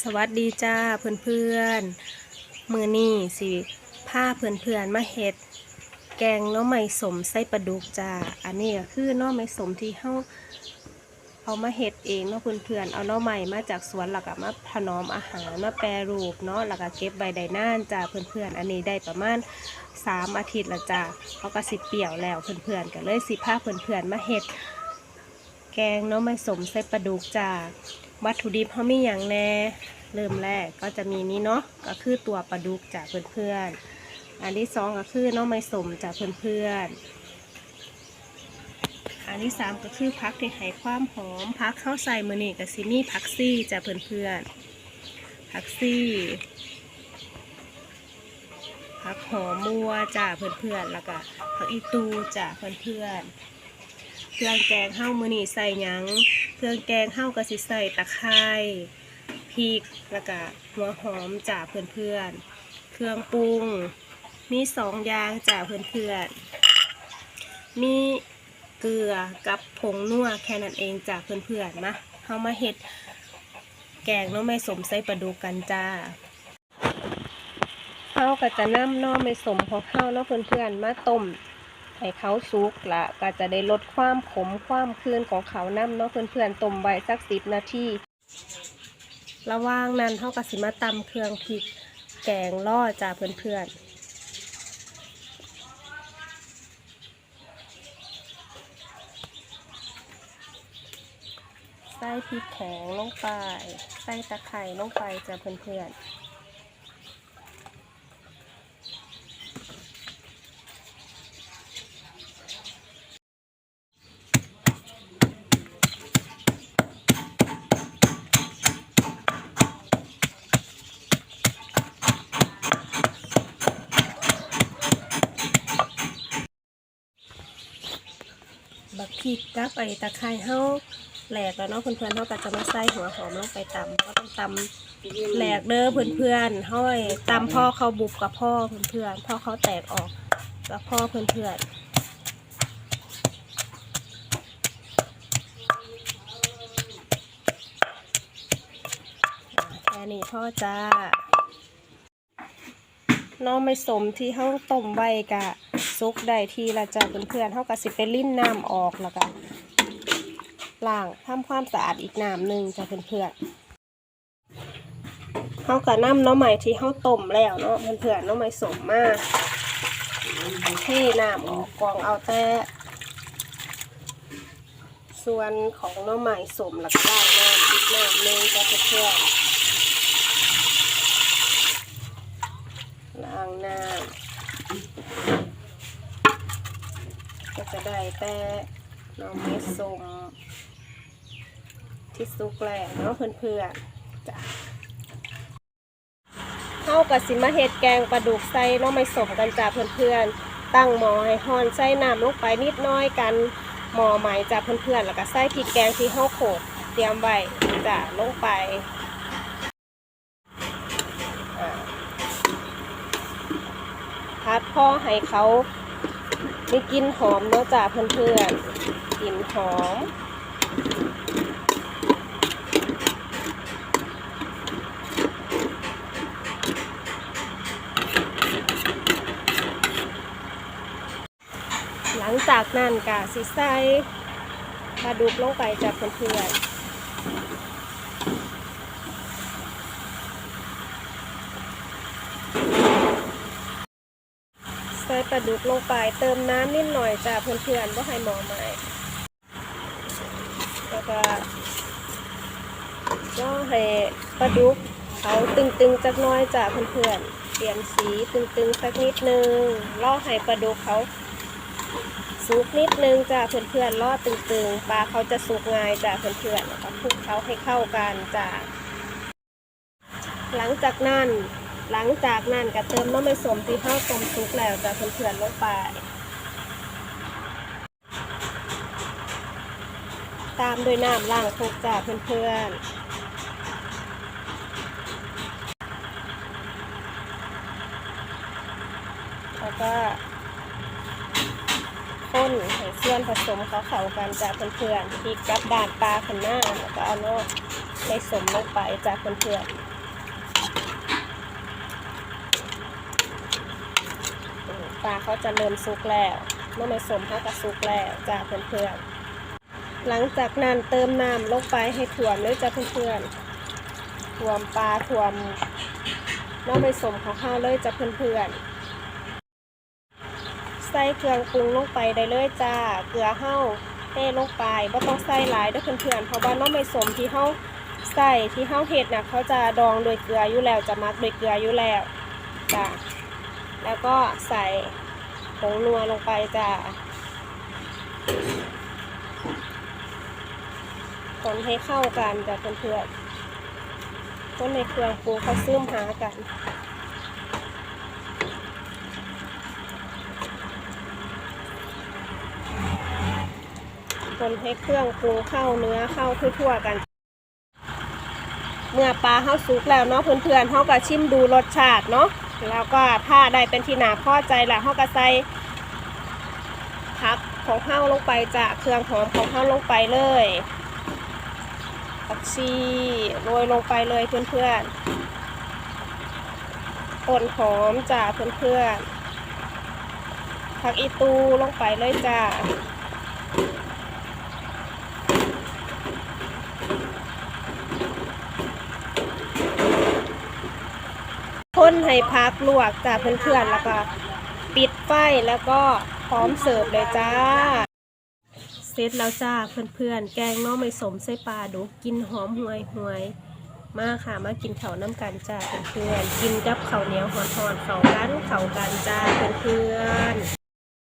สวัสดีจ้าเพื่อนๆมือนี่สิผ้าเพื่อนๆมาเฮ็ด แกงน้อไม้สมไส้ปลาดุกจ้าอันนี้ก็คือน้อไม้สมที่เฮาเอามาเฮ็ดเองเนาะเพื่อนๆเอาน้อไม้มาจากสวนแล้วก็มาถนอมอาหารมาแปรรูปเนาะแล้วก็เก็บใบได้นานจ้าเพื่อนๆอันนี้ได้ประมาณสามอาทิตย์ละจ้าเขาก็สิเปี่ยวแล้วเพื่อนๆก็เลยสิผ้าเพื่อนๆมาเฮ็ด แกงน้อไม้สมไส้ปลาดุกจ้า วัตถุดิบเขามีอย่างแน่เริ่มแรกก็จะมีนี้เนาะก็คือตัวปลาดุกจากเพื่อนๆอันที่สองก็คือน้องไม้สมจากเพื่อนๆอันที่สามก็คือพักที่ให้ความหอมพักเข้าใส่มือนี่กับซิมี่พักซี่จากเพื่อนๆพักซี่พักหอมมัวจากเพื่อนๆแล้วก็พักอีตูจากเพื่อนๆเครื่องแกงเฮ้ามือนี่ใส่ยัง เครื่องแกงเฮ้าก็สิใส่ตะไคร้พริกแล้วก็หัวหอมจากเพื่อนๆ เครื่องปรุง มีสองอย่างจากเพื่อนๆ มีเกลือกับผงนัวแค่นั้นเองจากเพื่อนๆนะเฮามาเฮ็ดแกงน้องไม่สมใส่ปลาดุกกันจ้าเฮาก็จะนำหน้อไม่สมของเฮาเนาะเพื่อนๆมาต้ม ให้เขาสุกละก็จะได้ลดความขมความคืนของเขาน้ำเนาะเพื่อนๆต้มไว้สักสิบนาทีระหว่างนั้นเขาก็สิมาตำเครื่องพริกแกงล่อจ้าเพื่อนๆใส่พริกแข็งลงไป ใส่ตะไคร้ลงไปจ้าเพื่อนๆ บักพริกกับไอตะไคร้เฮาแหลกแล้วเนาะเพื่อนๆเฮาก็จะมาใส่หัวหอมลงไปตำก็ต้องตำแหลกเด้อเพื่อนๆห้อยตำพ่อเขาบุบกับพ่อเพื่อนๆพ่อเขาแตกออกกับพ่อเพื่อนๆอ่าแค่นี้พ่อจ้า น้องไม่สมที่เฮาต้มไว้กะซุกได้ทีละจ้ะเพื่อนๆเฮาก็สิไปลิ้นน้ำออกแล้วก็ล้างทำความสะอาดอีกน้ำหนึ่งจ้ะเพื่อนๆเฮาก็นำน้องใหม่ที่เฮาต้มแล้วเนาะเพื่อนๆน้องใหม่สมมากเทน้ำออกกองเอาแต่ส่วนของน้องใหม่สมแล้วก็ล้างน้ำอีกน้ำหนึ่งจ้ะเพื่อนๆ ล้างน้ำก็จะได้ แต่หน้องไม้ส้มที่สุกแล้วเนาะเพื่อนๆจ้ะเข้ากับสิมาเห็ดแกงปลาดุกใส่น้องไม้สมกันจ้ะเพื่อนๆ ตั้งหม้อให้ฮอนใส่น้ำลงไปนิดน้อยกันหม้อใหม่จ้ะเพื่อนๆ แล้วก็ใส่พริกแกงที่เข้าโขลกเตรียมไว้จ้ะลงไปพัดพ่อให้เขา มีกลิ่นหอมเนาะจ้าเพื่อนๆกลิ่นหอมหลังจากนั้นกะสิใส่ปลาดุกลงไปจ้าเพื่อนๆ ใส่ปลาดุกลงไปเติมน้ำนิดหน่อยจ้ะเพื่อนๆว่าให้หมอใหม่แล้วก็ก็ให้ปลาดุกเขาตึงๆจักน้อยจ้ะเพื่อนๆเปลี่ยนสีตึงๆสักนิดนึงล่อให้ปลาดุกเขาสุกนิดนึงจ้ะเพื่อนๆล่อตึงๆปลาเขาจะสุกง่ายจ้ะเพื่อนๆแล้วก็คลุกเขาให้เข้ากันจ้ะหลังจากนั้น หลังจากนั้นก็เติมน้ำมันสมที่ข้าวต้มซุกแล้วจะเพื่อนๆลงไป ตามด้วยน้ำล้างครกจ้าเพื่อนๆแล้วก็ข้นให้ส่วนผสมเขาเข้ากันจ้าเพื่อนๆพริกกับดาดปลาขนหน้าแล้วก็เอาเนาะไม่สมลงไปจ้าเพื่อนๆอืม ปลาเขาจะเริ่มสุกแล้วเมื่อไม่สมเขาก็สุกแล้วจ้าเพื่อนๆหลังจากนั้นเติมน้ำลงไปให้ถ่วมเลยจ้าเพื่อนๆถ่วมปลาถ่วมน้ำไม่สมของเขาเลยจ้าเพื่อนๆใส่เครื่องปรุงลงไปได้เลยจ้าเกลือเฮาเทลงไปบ่ต้องใส่หลายด้อเพื่อนๆเพราะว่าน้องไม่สมที่เฮาใส่ที่เฮาเฮ็ดน่ะเขาจะดองโดยเกลืออยู่แล้วจะมักโดยเกลืออยู่แล้วจ้า แล้วก็ใส่ผงนัวลงไปจ้าคนให้เข้ากันจ้ะเพื่อนๆคนในเครื่องปรุงเขาซึมหากันคนให้เครื่องปรุงเข้าเนื้อเข้าทั่วๆกัน เมื่อปลาเข้าสุกแล้วเนาะเพื่อนๆเขาก็ชิมดูรสชาติเนาะ แล้วก็ถ้าได้เป็นที่นาพอใจแล้วเขาก็ใส่ผักของเข้าลงไปจะเครื่องหอมของเข้าลงไปเลยผักชีโรยลงไปเลยเพื่อนๆต้นหอมจ้าเพื่อนๆผักอีตูลงไปเลยจ้า ให้พักลวกจ้าเพื่อนๆแล้วก็ปิดไฟแล้วก็พร้อมเสิร์ฟเลยจ้า เสร็จแล้วจ้าเพื่อนๆ แกงน้อไม่สมใส่ปลาดูกินหอมห่วยห่วยมาค่ะมากินข้าวน้ำกันจ้าเพื่อนๆกินกับข้าวเหนียวหอนๆเข้ากันเขากันจ้าเพื่อนๆ